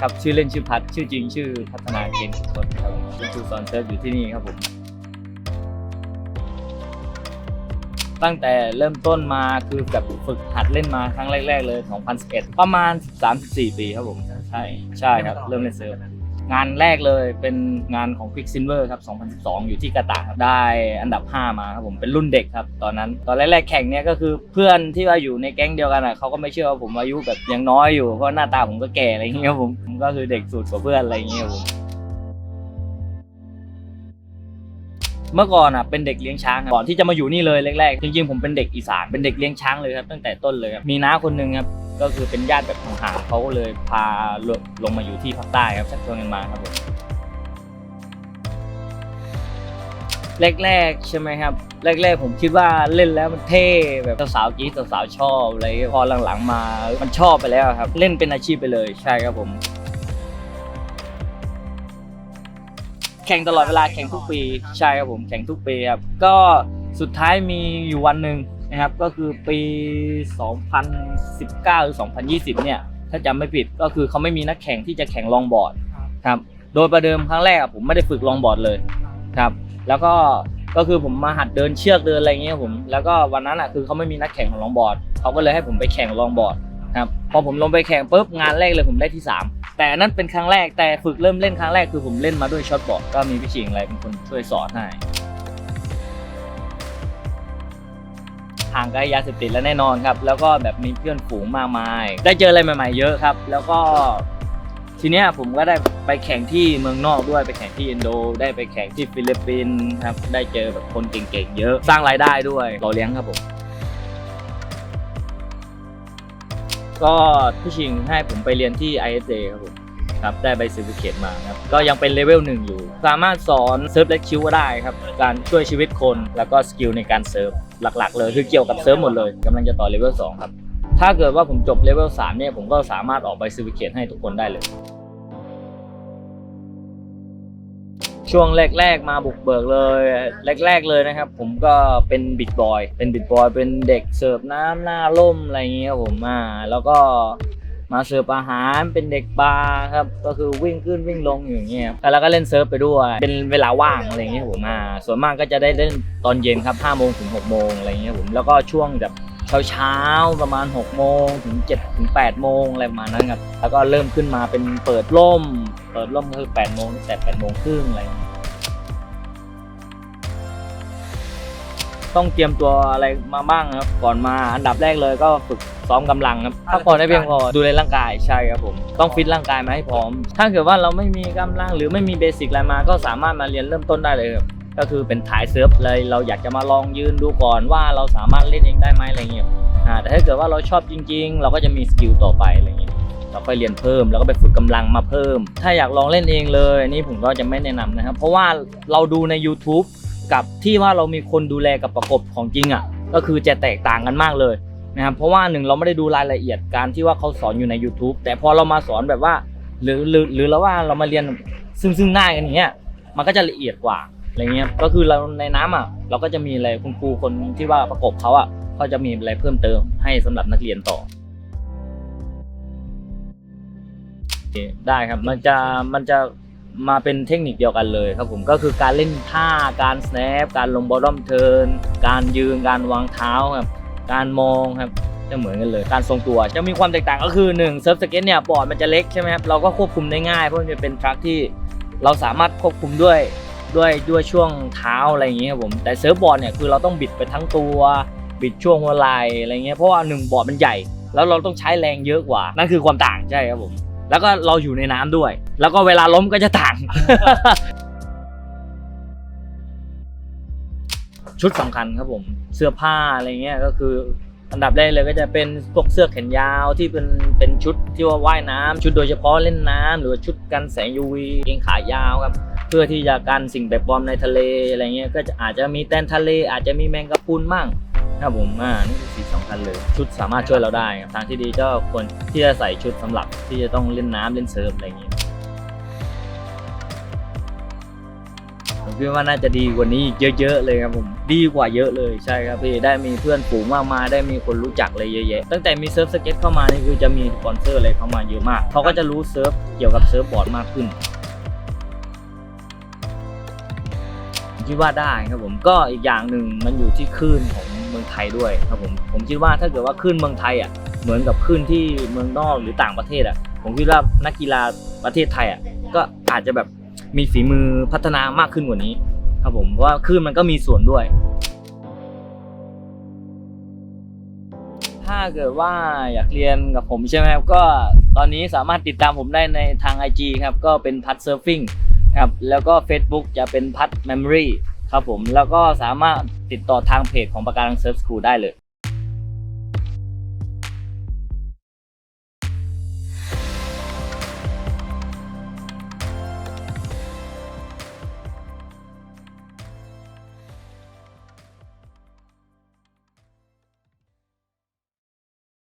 ครับชื่อเล่นชื่อพัดชื่อจริงชื่อพัฒนาเกณฑ์สุคนครับเป็นครูสอนเซิร์ฟอยู่ที่นี่ครับผม ตั้งแต่เริ่มต้นมาคือแบบฝึกหัดเล่นมาครั้งแรก ๆ เลย 2011 ประมาณ 34 ปีครับผม ใช่ใช่ครับ เริ่มเล่นเซิร์ฟ งานแรกเลยเป็นงานของ Quick Silver ครับ 2012 อยู่ที่กาตาร์ครับได้อันดับ 5 มาครับผมเป็นรุ่นเด็กครับ ตอนนั้นตอนแรกๆแข่งเนี้ยก็คือเพื่อนที่ว่าอยู่ในแก๊งเดียวกันอะเขาก็ไม่เชื่อว่าผมอายุแบบยังน้อยอยู่เพราะหน้าตาผมก็แก่อะไรอย่างเงี้ยผมก็คือเด็กสุดกว่าเพื่อนอะไรอย่างเงี้ยผม เมื่อก่อนอะเป็นเด็กเลี้ยงช้างครับก่อนที่จะมาอยู่นี่เลยแรกๆจริงๆผมเป็นเด็กอีสานเป็นเด็กเลี้ยงช้างเลยครับตั้งแต่ต้นเลยครับมีน้าคนหนึ่งครับก็คือเป็นญาติแบบห่างๆเขาก็เลยพาลงลงมาอยู่ที่ภาคใต้ครับชักชวนกันมาครับผมแรกๆใช่ไหมครับ แรก ๆ ผมคิดว่าเล่นแล้วมันเท่แบบสาวๆกี๊สาวๆชอบอะไรพอหลังๆมามันชอบไปแล้วครับ เล่นเป็นอาชีพไปเลยใช่ครับผม แข่งตลอดเวลาแข่งทุกปีใช่ครับผมแข่งทุกปีครับก็สุดท้ายมีอยู่วันหนึ่งนะครับก็คือปี 2019 หรือ 2020 เนี่ยถ้าจำไม่ผิดก็คือเขาไม่มีนักแข่งที่จะแข่งลองบอร์ดครับโดยประเดิมครั้งแรกผมไม่ได้ฝึกลองบอร์ดเลยครับแล้วก็ก็คือผมมาหัดเดินเชือกเดินอะไรเงี้ยผมแล้วก็วันนั้นอะคือเขาไม่มีนักแข่งของลองบอร์ดเขาก็เลยให้ผมไปแข่งลองบอร์ดครับพอผมลงไปแข่งปุ๊บงานแรกเลยผมได้ที่สาม แต่นนั้นเป็นครั้งแรกแต่ฝึกเริ่มเล่นครั้งแรกคือผมเล่นมาด้วยช็อตบอร์ดก็มีพี่ชิงอะไรเป็นคนช่วยสอนให้ห่างไกลยาเสพติดแล้วแน่นอนครับ แล้วก็แบบมีเพื่อนฝูงมากมาย ได้เจออะไรใหม่ ๆ เยอะครับ แล้วก็ทีเนี้ยผมก็ได้ไปแข่งที่เมืองนอกด้วยไปแข่งที่อินโด ได้ไปแข่งที่ฟิลิปปินส์ครับได้เจอแบบคนเก่งๆเยอะสร้างรายได้ด้วยหล่อเลี้ยงครับผม ก็พี่ชิงให้ผมไปเรียนที่ ISA ครับผมครับได้ใบซิฟิเคตมาครับก็ยังเป็นเลเวลหนึ่งอยู่ สามารถสอนเซิร์ฟเล็กคิวก็ได้ครับ การช่วยชีวิตคนแล้วก็สกิลในการเซิร์ฟหลักๆ เลยคือเกี่ยวกับเซิร์ฟหมดเลยกำลังจะต่อเลเวล2ครับ ถ้าเกิดว่าผมจบเลเวล3เนี่ยผมก็สามารถออกใบซิฟิเคตให้ทุกคนได้เลย ช่วงแรก ๆ มาบุกเบิกเลย แรก ๆ เลยนะครับ ผมก็เป็นบิดบอย เป็นบิดบอย เป็นเด็กเสิร์ฟน้ำหน้าร่มอะไรอย่างเงี้ยผมมาแล้วก็มาเสิร์ฟอาหารเป็นเด็กบาร์ครับก็คือวิ่งขึ้นวิ่งลงอย่างเงี้ยแล้วก็เล่นเซิร์ฟไปด้วย เป็นเวลาว่างอะไรอย่างเงี้ยผมมาส่วนมากก็จะได้เล่นตอนเย็นครับ5โมงถึง6โมงอะไรอย่างเงี้ยผมแล้วก็ช่วงแบบ เช้าๆประมาณ6โมงถึง7ถึง8โมงอะไรประมาณนั้นครับแล้วก็เริ่มขึ้นมาเป็นเปิดร่ม เปิดร่มก็คือ8โมงตั้งแต่8โมงครึ่งอะไรอย่างเงี้ยต้องเตรียมตัวอะไรมาบ้างครับ ก่อนมาอันดับแรกเลยก็ฝึกซ้อมกำลังครับพักผ่อนให้เพียงพอดูแลร่างกายใช่ครับผมต้องฟิตร่างกายมาให้พร้อม ถ้าเกิดว่าเราไม่มีกำลังหรือไม่มีเบสิกอะไรมาก็สามารถมาเรียนเริ่มต้นได้เลยครับ ก็คือเป็นถ่ายเซิร์ฟเลยเราอยากจะมาลองยืนดูก่อนว่าเราสามารถเล่นเองได้ไหมอะไรเงี้ยอ่าแต่ถ้าเกิดว่าเราชอบจริง ๆ เราก็จะมีสกิลต่อไปอะไรเงี้ยเราค่อยเรียนเพิ่มแล้วก็ไปฝึกกำลังมาเพิ่ม ถ้าอยากลองเล่นเองเลยนี่ผมก็จะไม่แนะนำนะครับ เพราะว่าเราดูใน YouTube กับที่ว่าเรามีคนดูแลกับประกบของจริงอะก็คือจะแตกต่างกันมากเลยนะครับเพราะว่าหนึ่งเราไม่ได้ดูรายละเอียดการที่ว่าเขาสอนอยู่ใน YouTube แต่พอเรามาสอนแบบว่า หรือหรือหรือเราว่าเรามาเรียนซึ่งซึ่งหน้ากันอย่างเงี้ยมันก็จะละเอียดกว่า อะไรเงี้ยก็คือเราในน้ำอะเราก็จะมีอะไรคุณครูคนที่ว่าประกบเขาอะเขาจะมีอะไรเพิ่มเติมให้สำหรับนักเรียนต่อ ได้ครับมันจะมันจะมาเป็นเทคนิคเดียวกันเลยครับผมก็คือการเล่นท่าการ snap การลง bottom turn การยืนการวางเท้าครับการมองครับจะเหมือนกันเลย การทรงตัวจะมีความแตกต่างก็คือ1เซิร์ฟสเก็ตเนี่ยบอร์ดมันจะเล็กใช่ไหมครับเราก็ควบคุมได้ง่ายเพราะมันจะเป็นทรัคที่เราสามารถควบคุมด้วย ด้วยด้วยช่วงเท้าอะไรอย่างเงี้ยครับผมแต่เซิร์ฟบอร์ดเนี่ยคือเราต้องบิดไปทั้งตัวบิดช่วงหัวไหล่อะไรเงี้ยเพราะว่าหนึ่งบอร์ดมันใหญ่ แล้วเราต้องใช้แรงเยอะกว่า นั่นคือความต่างใช่ครับผมแล้วก็เราอยู่ในน้ำด้วย แล้วก็เวลาล้มก็จะต่าง ชุดสำคัญครับผมเสื้อผ้าอะไรเงี้ยก็คืออันดับแรกเลยก็จะเป็นพวกเสื้อแขนยาวที่เป็นเป็นชุดที่ว่าว่ายน้ำชุดโดยเฉพาะเล่นน้ำหรือชุดกันแสง UV เกงขายาวครับ เพื่อที่จะกันสิ่งแปลกปลอมในทะเลอะไรเงี้ยก็จะอาจจะมีแตนทะเล อาจจะมีแมงกะพรุนมั่งครับผมอ่านี่คือสิ่งสำคัญเลย ชุดสามารถช่วยเราได้ครับทางที่ดีก็ควรที่จะใส่ชุดสำหรับที่จะต้องเล่นน้ำเล่นเซิร์ฟอะไรเงี้ยพี่ว่าน่าจะดีกว่านี้อีกเยอะๆเลยครับผมดีกว่าเยอะเลยใช่ครับพี่ได้มีเพื่อนฝูงมากมายได้มีคนรู้จักเลยเยอะแยะตั้งแต่มีเซิร์ฟสเก็ตเข้ามานี่คือจะมีสปอนเซอร์อะไรเข้ามาเยอะมากเขาก็จะรู้เซิร์ฟเกี่ยวกับเซิร์ฟบอร์ดมากขึ้น คิดว่าได้ครับผมก็อีกอย่างหนึ่งมันอยู่ที่คลื่นของเมืองไทยด้วยครับผมผมคิดว่าถ้าเกิดว่าคลื่นเมืองไทยอะเหมือนกับคลื่นที่เมืองนอกหรือต่างประเทศอะผมคิดว่านักกีฬาประเทศไทยอะก็อาจจะแบบมีฝีมือพัฒนามากขึ้นกว่านี้ ครับผมเพราะว่าคลื่นมันก็มีส่วนด้วย ถ้าเกิดว่าอยากเรียนกับผมใช่ไหมครับก็ตอนนี้สามารถติดตามผมได้ในทาง IG ครับก็เป็นพัดเซิร์ฟฟิ้ง ครับแล้วก็ Facebook จะเป็นพัด Memory ครับผมแล้วก็สามารถติดต่อทางเพจของประการังเซิร์ฟสคูลได้เลย